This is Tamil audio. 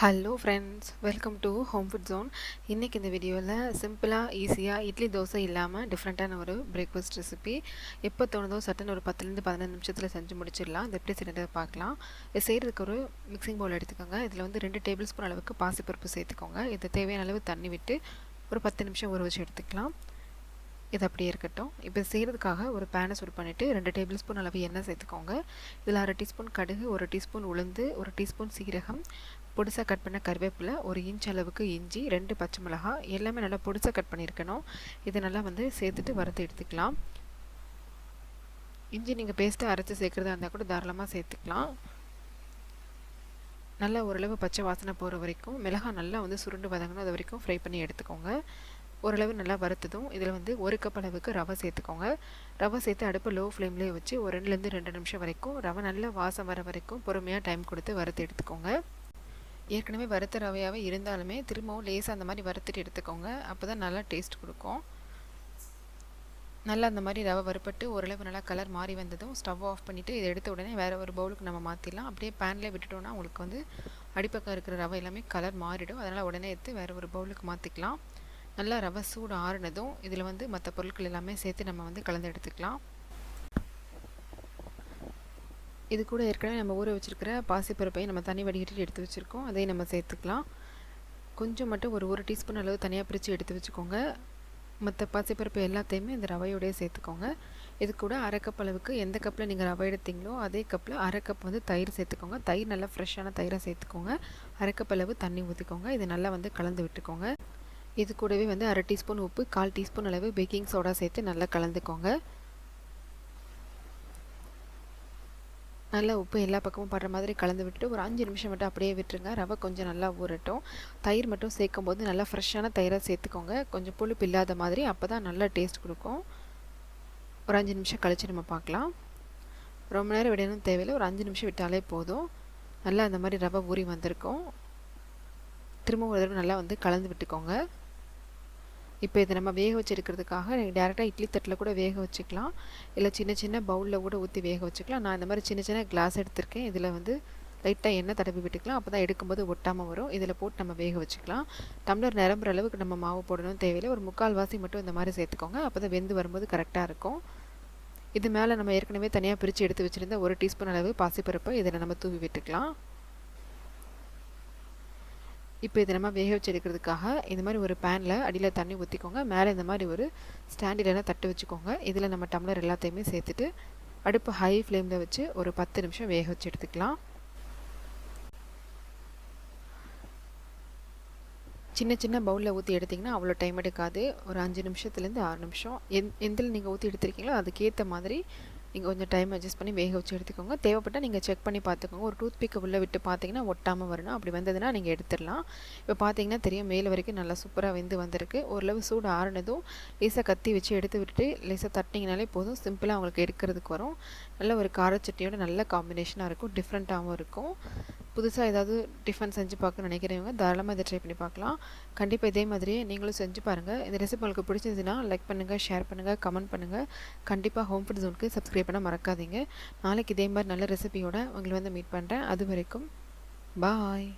Hello friends welcome to home food zone இன்றைக்கி இந்த வீடியோவில் சிம்பிளாக ஈஸியாக இட்லி தோசை இல்லாமல் டிஃப்ரெண்ட்டான ஒரு பிரேக்ஃபாஸ்ட் ரெசிபி எப்போ தோணுதோ சட்டன் ஒரு பத்துலேருந்து பதினஞ்சு நிமிஷத்தில் செஞ்சு முடிச்சிடலாம். இது எப்படி செய்யறதை பார்க்கலாம். இது செய்கிறதுக்கு ஒரு மிக்சிங் பவுல் எடுத்துக்கோங்க. இதில் வந்து ரெண்டு டேபிள் ஸ்பூன் அளவுக்கு பாசிப்பருப்பு சேர்த்துக்கோங்க. இது தேவையான அளவு தண்ணி விட்டு ஒரு பத்து நிமிஷம் ஊற வச்சு எடுத்துக்கலாம். இது அப்படியே இருக்கட்டும். இப்போ செய்கிறதுக்காக ஒரு பேனை சூட் பண்ணிவிட்டு ரெண்டு டேபிள் ஸ்பூன் அளவு எண்ணெய் சேர்த்துக்கோங்க. இதில் அரை டீஸ்பூன் கடுகு ஒரு டீஸ்பூன் உளுந்து ஒரு டீஸ்பூன் சீரகம் பொடிசாக கட் பண்ண கருவேப்பிலை ஒரு இன்ச் அளவுக்கு இஞ்சி ரெண்டு பச்சை மிளகாய் எல்லாமே நல்லா பொடிசாக கட் பண்ணியிருக்கணும். இதை நல்லா வந்து சேர்த்துட்டு வறுத்து எடுத்துக்கலாம். இஞ்சி நீங்கள் பேஸ்ட்டாக அரைச்சி சேர்க்குறதா இருந்தால் கூட தாராளமாக சேர்த்துக்கலாம். நல்லா ஓரளவு பச்சை வாசனை போகிற வரைக்கும் மிளகாய் நல்லா வந்து சுருண்டு வதங்கணும் அது வரைக்கும் ஃப்ரை பண்ணி எடுத்துக்கோங்க. ஓரளவு நல்லா வறுத்ததும் இதில் வந்து ஒரு கப் அளவுக்கு ரவை சேர்த்துக்கோங்க. ரவை சேர்த்து அடுப்பு லோ ஃப்ளேம்லேயே வச்சு ஒரு ரெண்டுலேருந்து ரெண்டு நிமிஷம் வரைக்கும் ரவை நல்லா வாசம் வர வரைக்கும் பொறுமையாக டைம் கொடுத்து வறுத்து எடுத்துக்கோங்க. ஏற்கனவே வறுத்த ரவையாகவே இருந்தாலுமே திரும்பவும் லேசாக அந்த மாதிரி வறுத்துட்டு எடுத்துக்கோங்க. அப்போ தான் நல்லா டேஸ்ட் கொடுக்கும். நல்லா அந்த மாதிரி ரவை வறுப்பட்டு ஓரளவு நல்லா கலர் மாறி வந்ததும் ஸ்டவ் ஆஃப் பண்ணிவிட்டு இதை எடுத்த உடனே வேறு ஒரு பவுலுக்கு நம்ம மாற்றிடலாம் அப்படியே பேனில் விட்டுட்டோன்னா உங்களுக்கு வந்து அடிப்பக்கம் இருக்கிற ரவை எல்லாமே கலர் மாறிடும். அதனால் உடனே எடுத்து வேறு ஒரு பவுலுக்கு மாற்றிக்கலாம் நல்லா ரவை சூடு ஆறுனதும் இதில் வந்து மற்ற பொருட்கள் எல்லாமே சேர்த்து நம்ம வந்து கலந்து எடுத்துக்கலாம். இது கூட ஏற்கனவே நம்ம ஊற வச்சுருக்கிற பாசிப்பருப்பையும் நம்ம தண்ணி வடிகட்டி எடுத்து வச்சுருக்கோம். அதையும் நம்ம சேர்த்துக்கலாம். கொஞ்சம் மட்டும் ஒரு ஒரு டீஸ்பூன் அளவு தனியாக பிரித்து எடுத்து வச்சுக்கோங்க. மற்ற பாசிப்பருப்பு எல்லாத்தையுமே இந்த ரவையோடய சேர்த்துக்கோங்க. இது கூட அரை கப் அளவுக்கு எந்த கப்பில் நீங்கள் ரவை எடுத்தீங்களோ அதே கப்பில் அரை கப் வந்து தயிர் சேர்த்துக்கோங்க. தயிர் நல்லா ஃப்ரெஷ்ஷான தயிரை சேர்த்துக்கோங்க. அரை கப் அளவு தண்ணி ஊற்றிக்கோங்க இது நல்லா வந்து கலந்து விட்டுக்கோங்க. இது கூடவே வந்து அரை டீஸ்பூன் உப்பு கால் டீஸ்பூன் அளவு பேக்கிங் சோடா சேர்த்து நல்லா கலந்துக்கோங்க. நல்லா உப்பு எல்லா பக்கமும் படுற மாதிரி கலந்து விட்டுட்டு ஒரு அஞ்சு நிமிஷம் மட்டும் அப்படியே விட்டுருங்க. ரவை கொஞ்சம் நல்லா ஊறட்டும். தயிர் மட்டும் சேர்க்கும் போது நல்லா ஃப்ரெஷ்ஷான தயிரை சேர்த்துக்கோங்க. கொஞ்சம் புளிப்பு இல்லாத மாதிரி அப்போ தான் நல்லா டேஸ்ட் கொடுக்கும். ஒரு அஞ்சு நிமிஷம் கழித்து நம்ம பார்க்கலாம். ரொம்ப நேரம் விடணும் தேவையில்லை. ஒரு அஞ்சு நிமிஷம் விட்டாலே போதும். நல்லா அந்த மாதிரி ரவை ஊறி வந்திருக்கும். திரும்ப ஒரு தடவை நல்லா வந்து கலந்து விட்டுக்கோங்க. இப்போ இதை நம்ம வேக வச்சுருக்கிறதுக்காக டேரெக்டாக இட்லி தட்டில் கூட வேக வச்சுக்கலாம். இல்லை சின்ன சின்ன பவுலில் கூட ஊற்றி வேக வச்சுக்கலாம். நான் இந்த மாதிரி சின்ன சின்ன கிளாஸ் எடுத்திருக்கேன். இதில் வந்து லைட்டாக எண்ணெய் தடவி விட்டுக்கலாம். அப்போ தான் எடுக்கும்போது ஒட்டாமல் வரும். இதில் போட்டு நம்ம வேக வச்சுக்கலாம். டம்ளர் நிரம்புற அளவுக்கு நம்ம மாவு போடணும் தேவையில்லை. ஒரு முக்கால் வாசி மட்டும் இந்த மாதிரி சேர்த்துக்கோங்க. அப்போ தான் வெந்து வரும்போது கரெக்டாக இருக்கும். இது மேலே நம்ம ஏற்கனவே தனியாக பிரித்து எடுத்து வச்சுருந்த ஒரு டீஸ்பூன் அளவு பாசிப்பருப்பை இதில் நம்ம தூவி விட்டுக்கலாம். இப்போ இதை நம்ம வேக வச்சு எடுக்கிறதுக்காக இந்த மாதிரி ஒரு பேனில் அடியில் தண்ணி ஊற்றிக்கோங்க மேலே இந்த மாதிரி ஒரு ஸ்டாண்டிலெல்லாம் தட்டு வச்சுக்கோங்க. இதில் நம்ம டம்ளர் எல்லாத்தையுமே சேர்த்துட்டு அடுப்பு ஹை ஃப்ளேமில் வச்சு ஒரு பத்து நிமிஷம் வேக வச்சு எடுத்துக்கலாம். சின்ன சின்ன பவுலில் ஊற்றி எடுத்திங்கன்னா அவ்வளோ டைம் எடுக்காது. ஒரு அஞ்சு நிமிஷத்துலேருந்து ஆறு நிமிஷம். எந் எந்தில் நீங்கள் ஊற்றி எடுத்துருக்கீங்களோ அதுக்கேற்ற மாதிரி நீங்கள் கொஞ்சம் டைம் அட்ஜஸ்ட் பண்ணி வேக வச்சு எடுத்துக்கோங்க. தேவைப்பட்டால் நீங்கள் செக் பண்ணி பார்த்துக்கோங்க. ஒரு டூத் பிக்கை உள்ளே விட்டு பார்த்தீங்கன்னா ஒட்டாமல் வரணும். அப்படி வந்ததுன்னா நீங்கள் எடுத்துடலாம். இப்போ பார்த்தீங்கன்னா தெரியும் மேலே வரைக்கும் நல்லா சூப்பராக வெந்து வந்திருக்கு. ஓரளவு சூடு ஆறுனதும் லேசாக கத்தி வச்சு எடுத்து விட்டுட்டு லேசாக தட்டிங்கனாலே போதும். சிம்பிளாக அவங்களுக்கு எடுக்கிறதுக்கு வரும். நல்ல ஒரு காரச்சட்டியோட நல்ல காம்பினேஷனாக இருக்கும். டிஃப்ரெண்ட்டாகவும் இருக்கும். புதுசாக ஏதாவது டிஃபன் செஞ்சு பார்க்க நினைக்கிறவங்க தாராளமாக இதை ட்ரை பண்ணி பார்க்கலாம். கண்டிப்பாக இதே மாதிரியே நீங்களும் செஞ்சு பாருங்கள் இந்த ரெசிபி உங்களுக்கு பிடிச்சிருந்துச்சுன்னா லைக் பண்ணுங்கள் ஷேர் பண்ணுங்கள் கமெண்ட் பண்ணுங்கள் கண்டிப்பாக ஹோம் ஃபுட் ஜோனுக்கு சப்ஸ்கிரைப் பண்ண மறக்காதீங்க. நாளைக்கு இதே மாதிரி நல்ல ரெசிபியோட உங்களை வந்து மீட் பண்ணுறேன் அது வரைக்கும் பாய்